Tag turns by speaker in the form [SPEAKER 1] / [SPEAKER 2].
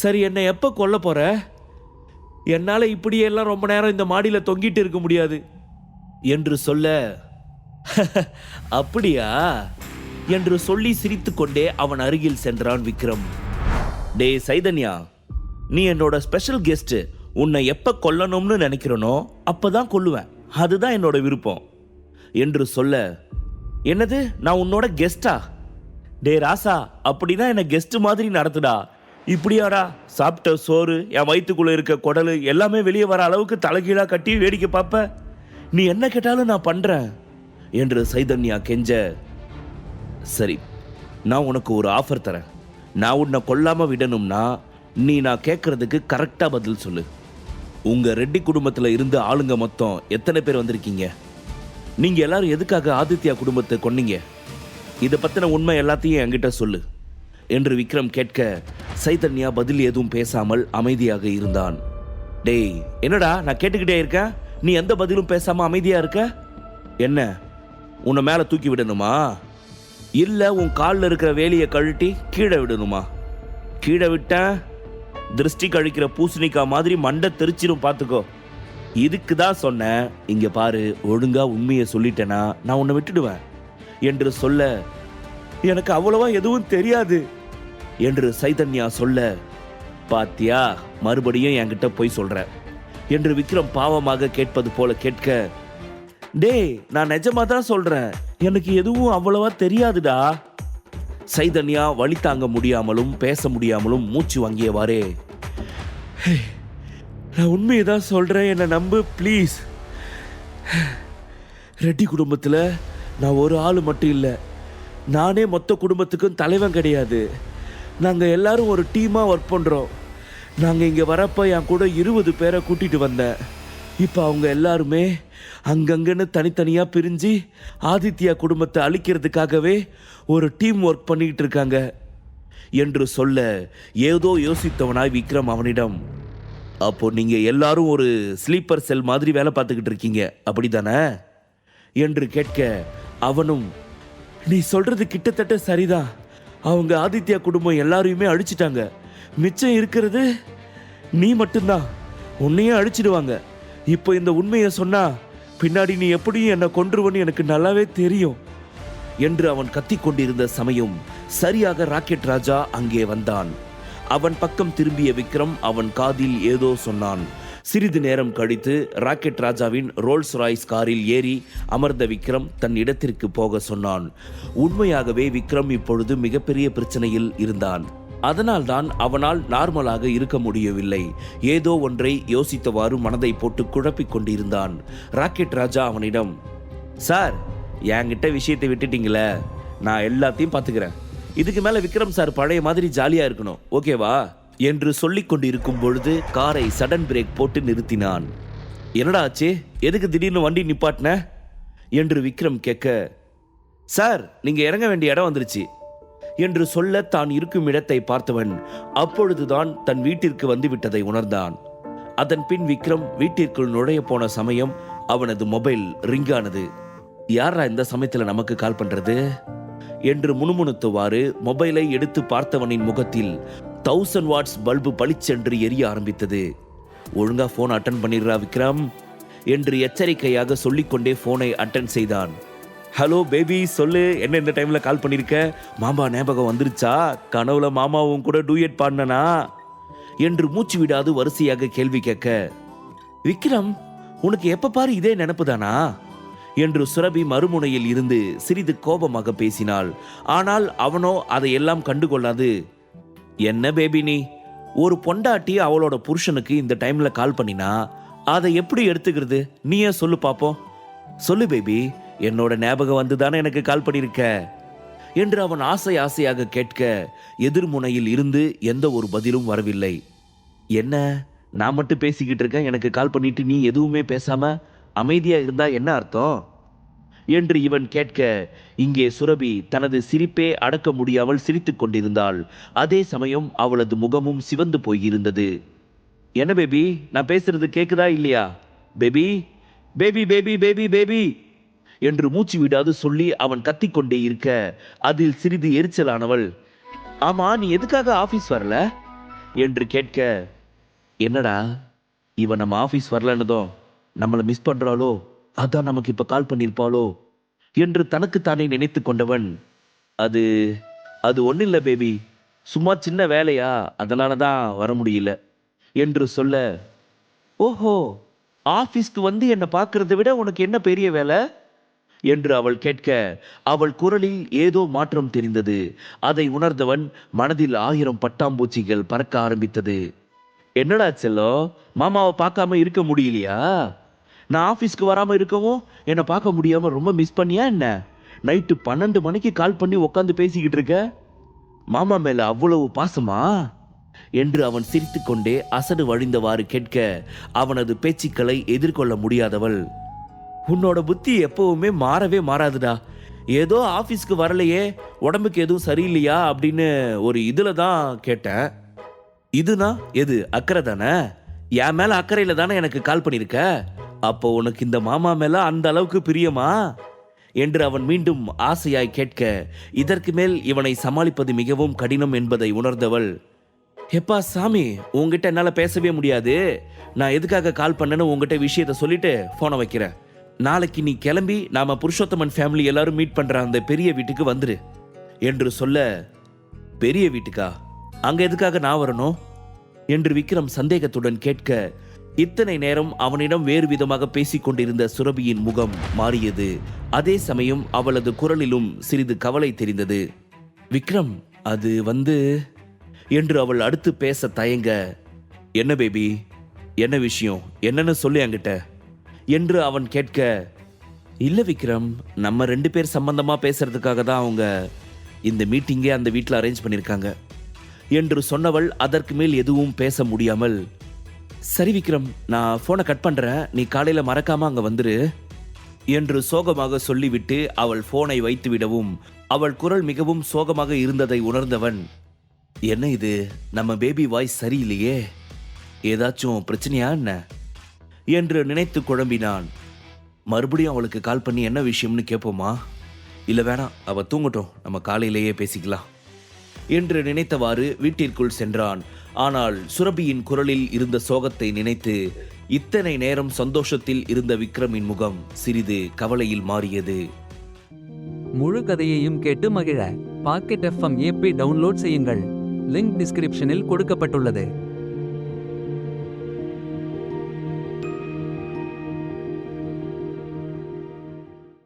[SPEAKER 1] சரி என்னை எப்போ கொல்ல போற? என்னால் இப்படியெல்லாம் ரொம்ப நேரம் இந்த மாடியில் தொங்கிட்டு இருக்க முடியாது என்று சொல்ல அப்படியா? என்று சொல்லி சிரித்துக்கொண்டே அவன் அருகில் சென்றான் விக்ரம். டே சைதன்யா நீ என்னோட ஸ்பெஷல் கெஸ்ட் உன்னை எப்ப கொல்லணும்னு நினைக்கிறனோ அப்பதான் கொல்லுவேன். அதுதான் என்னோட விருப்பம் என்று சொல்ல என்னது? நான் உன்னோட கெஸ்டா டே ராசா அப்படின்னா என்ன கெஸ்ட் மாதிரி நடத்துடா. இப்படியாடா? சாப்பிட்ட சோறு என் வயிற்றுக்குள்ளே இருக்க குடலு எல்லாமே வெளியே வர அளவுக்கு தலைகீழாக கட்டி வேடிக்கை பார்ப்ப நீ என்ன கேட்டாலும் நான் பண்ணுறேன் என்று சைதன்யா கெஞ்ச. சரி நான் உனக்கு ஒரு ஆஃபர் தரேன். நான் உன்னை கொல்லாமல் விடணும்னா நீ நான் கேட்குறதுக்கு கரெக்டாக பதில் சொல்லு. உங்கள் ரெட்டி குடும்பத்தில் இருந்து ஆளுங்க மொத்தம் எத்தனை பேர் வந்திருக்கீங்க? நீங்கள் எல்லாரும் எதுக்காக ஆதித்யா குடும்பத்தை கொன்னீங்க? இதை பற்றின உண்மை எல்லாத்தையும் என்கிட்ட சொல்லு. என்று விக்ரம் கேட்க சைதன்யா பதில் எதுவும் பேசாமல் அமைதியாக இருந்தான். டேய் என்னடா நான் கேட்டுக்கிட்டே இருக்கேன் நீ எந்த பதிலும் பேசாம அமைதியா இருக்க? என்ன உன்னை மேல தூக்கி விடணுமா? இல்ல உன் காலில் இருக்கிற வேலியை கழட்டி கீழே விடணுமா? கீழே விட்டேன் திருஷ்டி கழிக்கிற பூசணிக்காய் மாதிரி மண்டை தெரிச்சிரும் பார்த்துக்கோ இதுக்கு தான் சொன்னேன் இங்கே பாரு ஒழுங்காக உண்மையை சொல்லிட்டேனா நான் உன்னை விட்டுடுவேன். என்று சொல்ல எனக்கு அவ்வளவா எதுவும் தெரியாது. என்று சைதன்யா சொல்ல பாத்தியா மறுபடியும் என்கிட்ட போய் சொல்ற என்று விக்ரம் பாவமாக கேட்பது போல கேட்க டேய் நான் நிஜமா தான் சொல்றேன். எனக்கு எதுவும் அவ்வளவா தெரியாதுடா. சைதன்யா வழி தாங்க முடியாமலும் பேச முடியாமலும் மூச்சு வாங்கியவாறே நான் உண்மையை தான் சொல்றேன் என்னை நம்பு ப்ளீஸ். ரெட்டி குடும்பத்தில் நான் ஒரு ஆள் மட்டும் இல்லை. நானே மொத்த குடும்பத்துக்கும் தலைவன் கிடையாது. நாங்கள் எல்லாரும் ஒரு டீமாக ஒர்க் பண்ணுறோம் நாங்கள் இங்கே வரப்போ என் கூட இருபது பேரை கூட்டிகிட்டு வந்தேன். இப்போ அவங்க எல்லாருமே அங்கங்கன்னு தனித்தனியாக பிரிஞ்சு ஆதித்யா குடும்பத்தை அழிக்கிறதுக்காகவே ஒரு டீம் ஒர்க் பண்ணிக்கிட்டு இருக்காங்க. என்று சொல்ல ஏதோ யோசித்தவனாய் விக்ரம் அவனிடம் அப்போ நீங்கள் எல்லாரும் ஒரு ஸ்லீப்பர் செல் மாதிரி வேலை பார்த்துக்கிட்டு இருக்கீங்க அப்படி தானே என்று கேட்க அவனும் நீ சொல்றது கிட்டத்தட்ட சரிதான். அவங்க ஆதித்யா குடும்பம் எல்லாரையுமே அழிச்சிட்டாங்க. மிச்சம் இருக்கிறது நீ மட்டும்தான். உன்னையும் அழிச்சிடுவாங்க. இப்போ இந்த உண்மையை சொன்னா பின்னாடி நீ எப்படியும் என்னை கொன்றுவன்னு எனக்கு நல்லாவே தெரியும். என்று அவன் கத்திக் கொண்டிருந்த சமயம் சரியாக ராக்கெட் ராஜா அங்கே வந்தான். அவன் பக்கம் திரும்பிய விக்ரம் அவன் காதில் ஏதோ சொன்னான். சிறிது நேரம் கழித்து ராக்கெட் ராஜாவின் ரோல்ஸ் ராய்ஸ் காரில் ஏறி அமர்ந்த விக்ரம் தன் இடத்திற்கு போக சொன்னான். உண்மையாகவே விக்ரம் இப்பொழுது மிகப்பெரிய பிரச்சனையில் இருந்தான். அதனால்தான் அவனால் நார்மலாக இருக்க முடியவில்லை. ஏதோ ஒன்றை யோசித்தவாறு மனதை போட்டு குழப்பிக் கொண்டிருந்தான். ராக்கெட் ராஜா அவனிடம் சார் என்கிட்ட விஷயத்தை விட்டுட்டீங்களே. நான் எல்லாத்தையும் பார்த்துக்கிறேன். இதுக்கு மேல விக்ரம் சார் பழைய மாதிரி ஜாலியா இருக்கணும். ஓகேவா? என்று சொல்லிக் கொண்டிருக்கும் பொழுது காரை சடன் பிரேக் போட்டு நிறுத்தினான். என்னடா ஆச்சு? எதுக்கு திடீர்னு வண்டி நிப்பாட்டின என்று விக்ரம் கேட்க சார் நீங்க இறங்க வேண்டிய இடம் வந்துருச்சு. என்று சொல்ல தான் இருக்கும் இடத்தை பார்த்தவன் அப்பொழுதுதான் தன் வீட்டிற்கு வந்து விட்டதை உணர்ந்தான். அதன் பின் விக்ரம் வீட்டிற்குள் நுழைய போன சமயம் அவனது மொபைல் ரிங் ஆனது யாரா இந்த சமயத்துல நமக்கு கால் பண்றது? என்று முணுமுணுத்தவாறு மொபைலை எடுத்து பார்த்தவனின் முகத்தில் தௌசண்ட் வாட்ஸ் பல்பு பளிச்சென்று எரிய ஆரம்பித்தது. ஒழுங்கா போன் அட்டன் பண்ணிடுறா விக்ரம் என்று எச்சரிக்கையாக சொல்லிக்கொண்டே போனை அட்டன் செய்தான். ஹலோ பேபி சொல்லு என்ன இந்த டைம்ல கால் பண்ணிருக்க? மாமா ஞாபகம் வந்துருச்சா? கனவுல மாமாவும் கூட டூயட் பாடினா என்று மூச்சு விடாது வரிசையாக கேள்வி கேட்க விக்ரம் உனக்கு எப்ப பாரு இதே நினப்புதானா என்று சுரபி மறுமுனையில் இருந்து சிறிது கோபமாக பேசினாள். ஆனால் அவனோ அதையெல்லாம் கண்டுகொள்ளாது. என்ன பேபி நீ? ஒரு பொண்டாட்டி அவளோட புருஷனுக்கு இந்த டைம்ல கால் பண்ணினா அதை எப்படி எடுத்துக்கிறது? நீயே சொல்லு பாப்போம். சொல்லு பேபி என்னோட ஞாபகம் வந்து தானே எனக்கு கால் பண்ணியிருக்க என்று அவன் ஆசை ஆசையாக கேட்க எதிர்முனையில் இருந்து எந்த ஒரு பதிலும் வரவில்லை. என்ன? நான் மட்டும் பேசிக்கிட்டு இருக்கேன் எனக்கு கால் பண்ணிட்டு நீ எதுவுமே பேசாம அமைதியா இருந்தா என்ன அர்த்தம்? என்று இவன் கேட்க இங்கே சுரபி தனது சிரிப்பே அடக்க முடியாமல் சிரித்துக் கொண்டிருந்தாள். அதே சமயம் அவளது முகமும் சிவந்து போயிருந்தது. என்ன பேபி? நான் பேசுறது கேக்குதா இல்லையா? Baby baby baby baby baby! என்று மூச்சு விடாது சொல்லி அவன் கத்திக்கொண்டே இருக்க அதில் சிறிது எரிச்சலானவள் ஆமா நீ எதுக்காக ஆபீஸ் வரல? என்று கேட்க என்னடா இவன் நம்ம ஆஃபீஸ் வரலன்னதும் நம்மளை மிஸ் பண்ணுறாளோ அதான் நமக்கு இப்போ கால் பண்ணியிருப்பாளோ? என்று தனக்குத்தானே நினைத்து கொண்டவன் அது அது ஒன்றும் இல்லை பேபி சும்மா சின்ன வேலையா? அதனால தான் வர முடியல. என்று சொல்ல ஓஹோ ஆஃபீஸ்க்கு வந்து என்னை பார்க்கறத விட உனக்கு என்ன பெரிய வேலை? என்று அவள் கேட்க அவள் குரலில் ஏதோ மாற்றம் தெரிந்தது. அதை உணர்ந்தவன் மனதில் ஆயிரம் பட்டாம்பூச்சிகள் பறக்க ஆரம்பித்தது. என்னடா செல்லோ மாமாவை பார்க்காம இருக்க முடியலையா? நான் ஆஃபீஸ்க்கு வராமல் இருக்கவும் என்னை பார்க்க முடியாமல் ரொம்ப மிஸ் பண்ணியா என்ன? நைட்டு பன்னெண்டு மணிக்கு கால் பண்ணி உட்காந்து பேசிக்கிட்டு இருக்க? மாமா மேலே அவ்வளவு பாசமா? என்று அவன் சிரித்துக்கொண்டே அசடு வழிந்தவாறு கேட்க அவனது பேச்சுக்களை எதிர்கொள்ள முடியாதவள். உன்னோட புத்தி எப்பவுமே மாறவே மாறாதுடா. ஏதோ ஆஃபீஸ்க்கு வரலையே உடம்புக்கு எதுவும் சரியில்லையா? அப்படின்னு ஒரு இதில் தான் கேட்டேன். இதுனா? எது? அக்கறை தானே? என் மேலே அக்கறையில் தானே எனக்கு கால் பண்ணியிருக்க அப்போ உனக்கு இந்த மாமா மேல அந்த அளவுக்கு பிரியமா? என்று அவன் மீண்டும் ஆசையாய் கேட்க இதற்கு மேல் இவனை சமாளிப்பது மிகவும் கடினம் என்பதை உணர்ந்தவள் எப்பா சாமி உங்ககிட்ட என்னால் பேசவே முடியாது. நான் எதுக்காக கால் பண்ணேன்னு உங்ககிட்ட விஷயத்த சொல்லிட்டு ஃபோனை வைக்கிறேன். நாளைக்கு நீ கிளம்பி நாம புருஷோத்தமன் ஃபேமிலி எல்லாரும் மீட் பண்ற அந்த பெரிய வீட்டுக்கு வந்துரு என்று சொல்ல பெரிய வீட்டுக்கா? அங்க எதுக்காக நான் வரணும்? என்று விக்ரம் சந்தேகத்துடன் கேட்க இத்தனை நேரம் அவனிடம் வேறு விதமாக பேசிக் கொண்டிருந்த சுரபியின் முகம் மாறியது. அதே சமயம் அவளது குரலிலும் சிறிது கவலை தெரிந்தது. விக்ரம் அது வந்து என்று அவள் அடுத்து பேச தயங்க. என்ன பேபி? என்ன விஷயம்? என்னன்னு சொல்லு என்கிட்ட என்று அவன் கேட்க. இல்ல விக்ரம் நம்ம ரெண்டு பேர் சம்பந்தமா பேசுறதுக்காக தான் அவங்க இந்த மீட்டிங்கே அந்த வீட்டில் அரேஞ்ச் பண்ணியிருக்காங்க என்று சொன்னவள் அதற்கு மேல் எதுவும் பேச முடியாமல் சரி விக்ரம் நான் ஃபோனை கட் பண்றேன். நீ காலையில மறக்காம அங்க வந்துரு. என்று சோகமாக சொல்லிவிட்டு அவள் போனை வைத்துவிடவும் அவள் குரல் மிகவும் சோகமாக இருந்ததை உணர்ந்தவன் என்ன இது? நம்ம பேபி வாய்ஸ் சரியில்லையே? ஏதாச்சும் பிரச்சனையா என்ன? என்று நினைத்து குழம்பினான். மறுபடியும் அவளுக்கு கால் பண்ணி என்ன விஷயம்னு கேட்போமா இல்லை வேணாம். அவ தூங்கட்டும். நம்ம காலையிலேயே பேசிக்கலாம். என்று நினைத்தவாறு வீட்டிற்குள் சென்றான். ஆனால் சுரபியின் குரலில் இருந்த சோகத்தை நினைத்து இத்தனை நேரம் சந்தோஷத்தில் இருந்த விக்ரமின் முகம் சிறிது கவலையில் மாறியது.
[SPEAKER 2] முழு கதையையும் கேட்டு மகிழ. பாக்கெட் எஃப்எம் ஏபி டவுன்லோட் செய்யுங்கள். லிங்க் டிஸ்கிரிப்ஷனில் கொடுக்கப்பட்டுள்ளது.